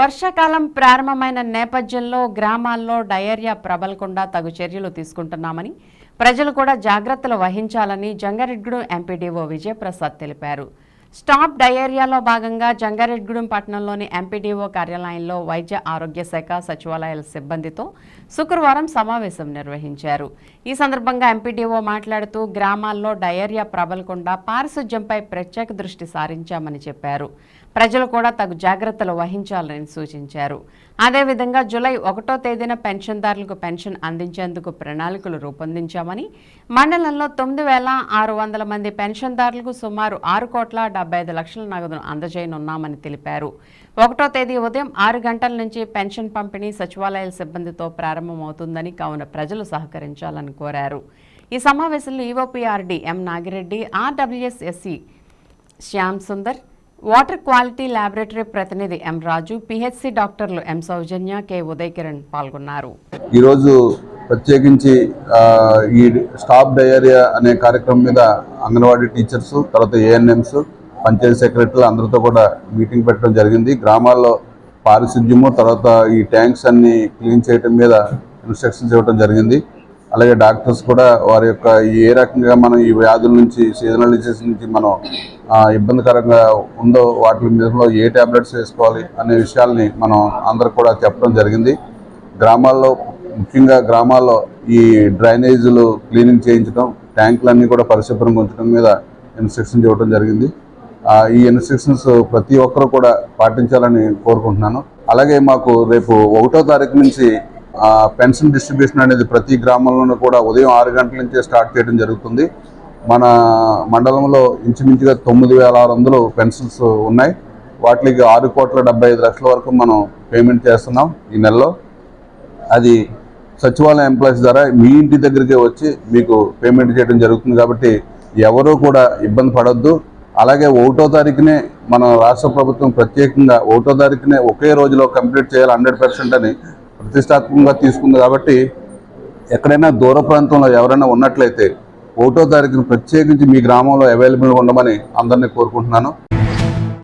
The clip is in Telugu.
వర్షాకాలం ప్రారంభమైన నేపథ్యంలో గ్రామాల్లో డయేరియా ప్రబలకుండా తగు చర్యలు తీసుకుంటున్నామని ప్రజలు కూడా జాగ్రత్తలు వహించాలని జంగారెడ్గూడెం ఎంపీడీఓ విజయప్రసాద్ తెలిపారు. స్టాప్ డయేరియాలో భాగంగా జంగారెడ్గూడెం పట్టణంలోని ఎంపీడీఓ కార్యాలయంలో వైద్య ఆరోగ్య శాఖ సచివాలయాల సిబ్బందితో శుక్రవారం సమావేశం నిర్వహించారు. ఈ సందర్భంగా ఎంపీడీఓ మాట్లాడుతూ గ్రామాల్లో డయేరియా ప్రబలకుండా పారిశుధ్యంపై ప్రత్యేక దృష్టి సారించామని చెప్పారు. ప్రజలు కూడా తగు జాగ్రత్తలు వహించాలని సూచించారు. అదేవిధంగా జూలై ఒకటో తేదీన పెన్షన్దారులకు పెన్షన్ అందించేందుకు ప్రణాళికలు రూపొందించామని మండలంలో తొమ్మిది వేల ఆరు వందల మంది పెన్షన్దారులకు సుమారు ఆరు కోట్ల డెబ్బై ఐదు లక్షల నగదును అందజేయనున్నామని తెలిపారు. ఒకటో తేదీ ఉదయం ఆరు గంటల నుంచి పెన్షన్ పంపిణీ సచివాలయాల సిబ్బందితో ప్రారంభమవుతుందని కావున ప్రజలు సహకరించాలని కోరారు. ఈ సమావేశంలో EOPRD M Nagireddy RWSSC Shyam Sundar water quality laboratory ప్రతినిధి ఎం రాజు పిహెచ్సి డాక్టర్లు ఎం సౌజన్య కె ఉదయ్ కిరణ్ పాల్గొన్నారు. ఈరోజు ప్రత్యేకించి ఈ స్టాప్ డయేరియా అనే కార్యక్రమం మీద అంగన్వాడీ టీచర్స్ తర్వాత ఏఎన్ఎంస్ పంచాయతీ సెక్రటరీలు అందరితో కూడా మీటింగ్ పెట్టడం జరిగింది. గ్రామాల్లో పారిశుద్ధ్యము తర్వాత ఈ ట్యాంక్స్ అన్ని క్లీన్ చేయడం మీద ఇన్స్ట్రక్షన్స్ ఇవ్వడం జరిగింది. అలాగే డాక్టర్స్ కూడా వారి యొక్క ఏ రకంగా మనం ఈ వ్యాధుల నుంచి సీజనల్ డిసీజ్ నుంచి మనం ఇబ్బందికరంగా ఉందో వాటి మీద ఏ టాబ్లెట్స్ వేసుకోవాలి అనే విషయాల్ని మనం అందరికి కూడా చెప్పడం జరిగింది. గ్రామాల్లో ముఖ్యంగా గ్రామాల్లో ఈ డ్రైనేజీలు క్లీనింగ్ చేయించడం ట్యాంకులన్నీ కూడా పరిశుభ్రంగా ఉంచడం మీద ఇన్స్ట్రక్షన్స్ ఇవ్వడం జరిగింది. ఈ ఇన్స్ట్రక్షన్స్ ప్రతి ఒక్కరూ కూడా పాటించాలని కోరుకుంటున్నాను. అలాగే మాకు రేపు ఒకటో తారీఖు నుంచి పెన్షన్ డిస్ట్రిబ్యూషన్ అనేది ప్రతి గ్రామంలోనూ కూడా ఉదయం ఆరు గంటల నుంచే స్టార్ట్ చేయడం జరుగుతుంది. మన మండలంలో ఇంచుమించుగా తొమ్మిది వేల ఆరు వందలు పెన్షన్స్ ఉన్నాయి. వాటికి ఆరు కోట్ల డెబ్బై ఐదు లక్షల వరకు మనం పేమెంట్ చేస్తున్నాం ఈ నెలలో. అది సచివాలయ ఎంప్లాయీస్ ద్వారా మీ ఇంటి దగ్గరికే వచ్చి మీకు పేమెంట్ చేయడం జరుగుతుంది కాబట్టి ఎవరూ కూడా ఇబ్బంది పడొద్దు. అలాగే ఒకటో తారీఖునే మన రాష్ట్ర ప్రభుత్వం ప్రత్యేకంగా ఒకటో తారీఖునే ఒకే రోజులో కంప్లీట్ చేయాలి హండ్రెడ్ పర్సెంట్ అని ప్రతిష్టాత్మకంగా తీసుకుంది కాబట్టి ఎక్కడైనా దూర ప్రాంతంలో ఎవరైనా ఉన్నట్లయితే ఒకటో తారీఖున ప్రత్యేకించి మీ గ్రామంలో అవైలబుల్గా ఉండమని అందరినీ కోరుకుంటున్నాను.